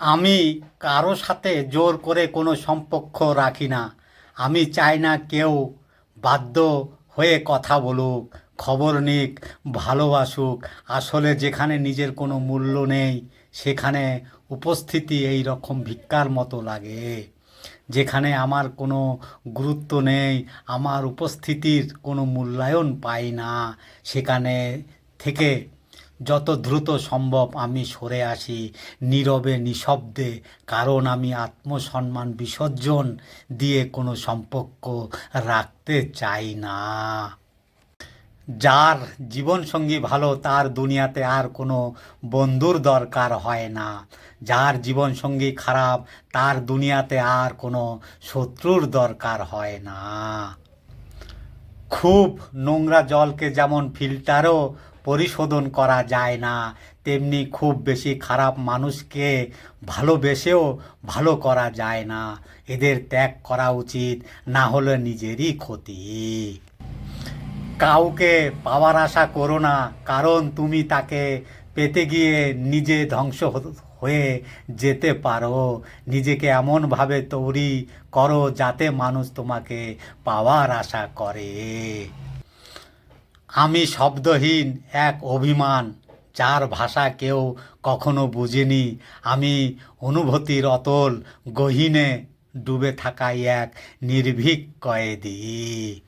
আমি কারও সাথে জোর করে কোনো সম্পর্ক রাখি না। আমি চাই না কেউ বাধ্য হয়ে কথা বলুক, খবর নিক, ভালোবাসুক। আসলে যেখানে নিজের কোনো মূল্য নেই, সেখানে উপস্থিতি এই রকম ভিক্ষার মতো লাগে। যেখানে আমার কোনো গুরুত্ব নেই, আমার উপস্থিতির কোনো মূল্যায়ন পাই না, সেখানে থেকে যত দ্রুত সম্ভব আমি সরে আসি, নীরবে, নিঃশব্দে। কারণ আমি আত্মসম্মান বিসর্জন দিয়ে কোনো সম্পর্ক রাখতে চাই না। যার জীবনসঙ্গী ভালো, তার দুনিয়াতে আর কোনো বন্ধুর দরকার হয় না। যার জীবনসঙ্গী খারাপ, তার দুনিয়াতে আর কোনো শত্রুর দরকার হয় না। খুব নোংরা জলকে যেমন ফিল্টারও পরিশোধন করা যায় না। তেমনি খুব বেশি খারাপ মানুষকে ভালোবেসেও ভালো করা যায় না। এদের ত্যাগ করা উচিত, না হলে নিজেরই ক্ষতি। কাউকে পাওয়ার আশা করো না, কারণ তুমি তাকে পেতে গিয়ে নিজে ধ্বংস হয়ে যেতে পারো। নিজেকে এমনভাবে তৈরি করো যাতে মানুষ তোমাকে পাওয়ার আশা করে। আমি শব্দহীন এক অভিমান, যার ভাষা কেউ কখনো বুঝেনি। আমি অনুভূতির অতল গহীনে ডুবে থাকাই এক নির্ভীক কয়েদি।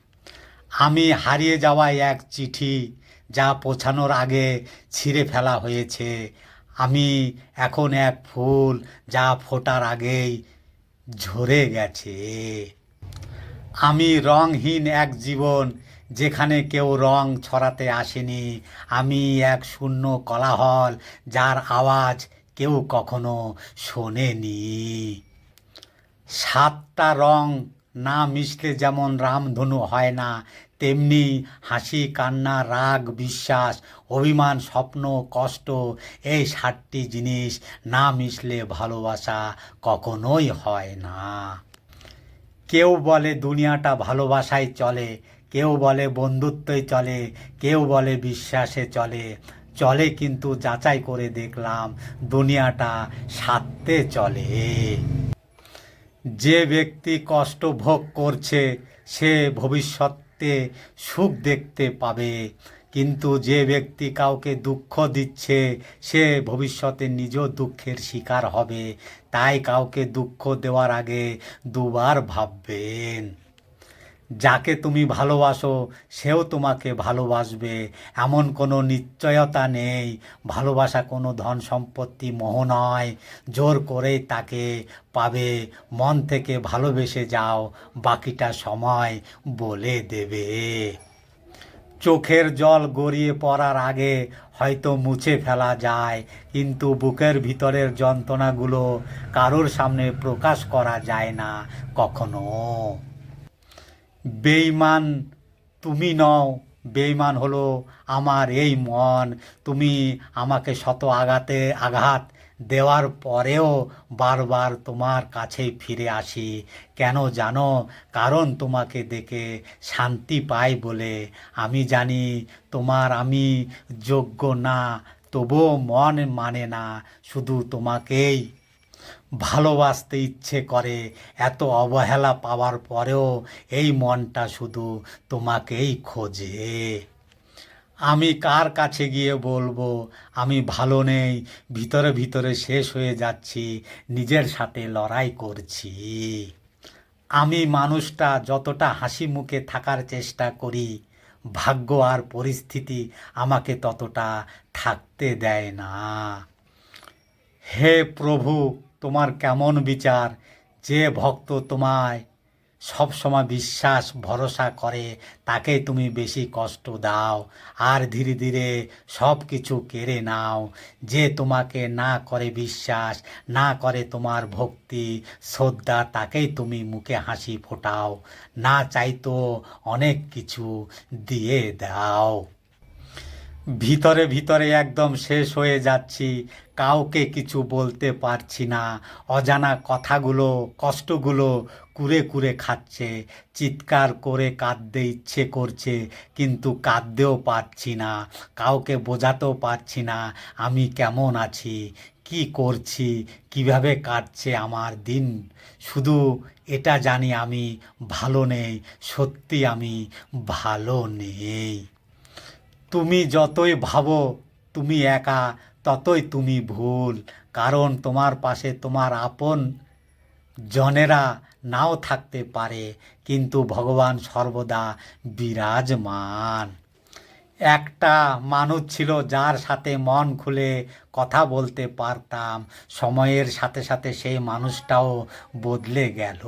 আমি হারিয়ে যাওয়া এক চিঠি, যা পৌঁছানোর আগে ছিঁড়ে ফেলা হয়েছে। আমি এখন এক ফুল, যা ফোটার আগেই ঝরে গেছে। আমি রংহীন এক জীবন যেখানে কেউ রং ছড়াতে আসেনি, আমি এক শূন্য কলাহল, যার আওয়াজ কেউ কখনো শোনেনি। সাতটা রং না মিশলে যেমন রামধনু হয় না, তেমনি হাসি, কান্না, রাগ, বিশ্বাস, অভিমান, স্বপ্ন, কষ্ট, এই সাতটি জিনিস না মিশলে ভালোবাসা কখনোই হয় না। কেউ বলে দুনিয়াটা ভালোবাসায় চলে কেউ বলে বন্ধুত্বই চলে, কেউ বলে বিশ্বাসে চলে। চলে কিন্তু যাচাই করে দেখলাম দুনিয়াটা সাথে চলে। যে ব্যক্তি কষ্ট ভোগ করছে, সে ভবিষ্যতে সুখ দেখতে পাবে। কিন্তু যে ব্যক্তি কাউকে দুঃখ দিচ্ছে, সে ভবিষ্যতে নিজ দুঃখের শিকার হবে। তাই কাউকে দুঃখ দেওয়ার আগে দুবার ভাববেন। যাকে তুমি ভালোবাসো, সেও তোমাকে ভালোবাসবে। এমন কোনো নিশ্চয়তা নেই। ভালোবাসা কোনো ধন সম্পত্তি মোহ নয়। জোর করেই তাকে পাবে। মন থেকে ভালোবেসে যাও। বাকিটা সময় বলে দেবে। চোখের জল গড়িয়ে পড়ার আগে হয়তো মুছে ফেলা যায়, কিন্তু বুকের ভিতরের যন্ত্রণাগুলো কারোর সামনে প্রকাশ করা যায় না কখনো। বেইমান তুমি নও বেইমান হলো আমার এই মন। তুমি আমাকে শত আঘাতে আঘাত দেওয়ার পরেও বারবার তোমার কাছেই ফিরে আসি। কেন জানো? কারণ তোমাকে দেখে শান্তি পাই বলে। আমি জানি তোমার আমি যোগ্য না, তবুও মন মানে না, শুধু তোমাকেই। ভালোবাসতে ইচ্ছে করে, এত অবহেলা পাওয়ার পরেও এই মনটা শুধু তোমাকেই খোঁজে। আমি কার কাছে গিয়ে বলব? আমি ভালো নেই, ভিতরে ভিতরে শেষ হয়ে যাচ্ছি, নিজের সাথে লড়াই করছি। আমি মানুষটা যতটা হাসি মুখে থাকার চেষ্টা করি, ভাগ্য আর পরিস্থিতি আমাকে ততটা থাকতে দেয় না। হে প্রভু তোমার কেমন বিচার? যে ভক্ত তোমায় সবসময় বিশ্বাস, ভরসা করে, তাকে তুমি বেশি কষ্ট দাও আর ধীরে ধীরে সব কিছু কেড়ে নাও। যে তোমাকে না করে বিশ্বাস, না করে তোমার ভক্তি, শ্রদ্ধা, তাকেই তুমি মুখে হাসি ফোটাও। না চাইতো অনেক কিছু দিয়ে দাও। ভিতরে ভিতরে একদম শেষ হয়ে যাচ্ছি। কাউকে কিছু বলতে পারছি না। অজানা কথাগুলো, কষ্টগুলো কুরে কুরে খাচ্ছে। চিৎকার করে কাঁদতে ইচ্ছে করছে, কিন্তু কাঁদতেও পারছি না। কাউকে বোঝাতেও পারছি না আমি কেমন আছি, কি করছি, কীভাবে কাটছে আমার দিন। শুধু এটা জানি আমি, ভালো নেই, সত্যি আমি ভালো নেই। তুমি যতই ভাবো তুমি একা, ততই তুমি ভুল। কারণ তোমার পাশে তোমার আপন জনেরা নাও থাকতে পারে, কিন্তু ভগবান সর্বদা বিরাজমান। একটা মানুষ ছিল যার সাথে মন খুলে কথা বলতে পারতাম, সময়ের সাথে সাথে সেই মানুষটাও বদলে গেল।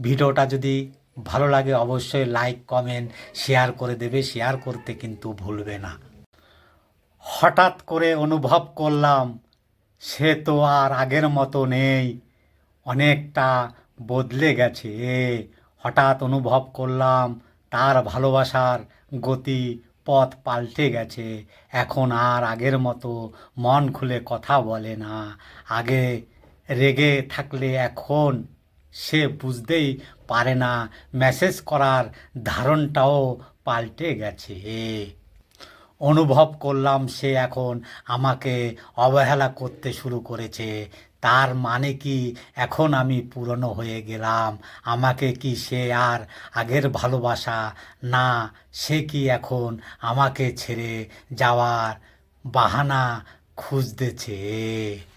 ভিডিওটা যদি ভালো লাগে অবশ্যই লাইক কমেন্ট শেয়ার করে দেবে। শেয়ার করতে কিন্তু ভুলবে না। হঠাৎ করে অনুভব করলাম, সে তো আর আগের মতো নেই। অনেকটা বদলে গেছে। এ হঠাৎ অনুভব করলাম, তার ভালোবাসার গতি পথ পাল্টে গেছে। এখন আর আগের মতো মন খুলে কথা বলে না। আগে রেগে থাকলে এখন সে বুঝতেই পারে না। মেসেজ করার ধারণটাও পাল্টে গেছে। অনুভব করলাম সে এখন আমাকে অবহেলা করতে শুরু করেছে। তার মানে কি? এখন আমি পুরনো হয়ে গেলাম। আমাকে কি সে আর আগের ভালোবাসা? না, সে কি এখন আমাকে ছেড়ে যাওয়ার বাহানা খুঁজতেছে।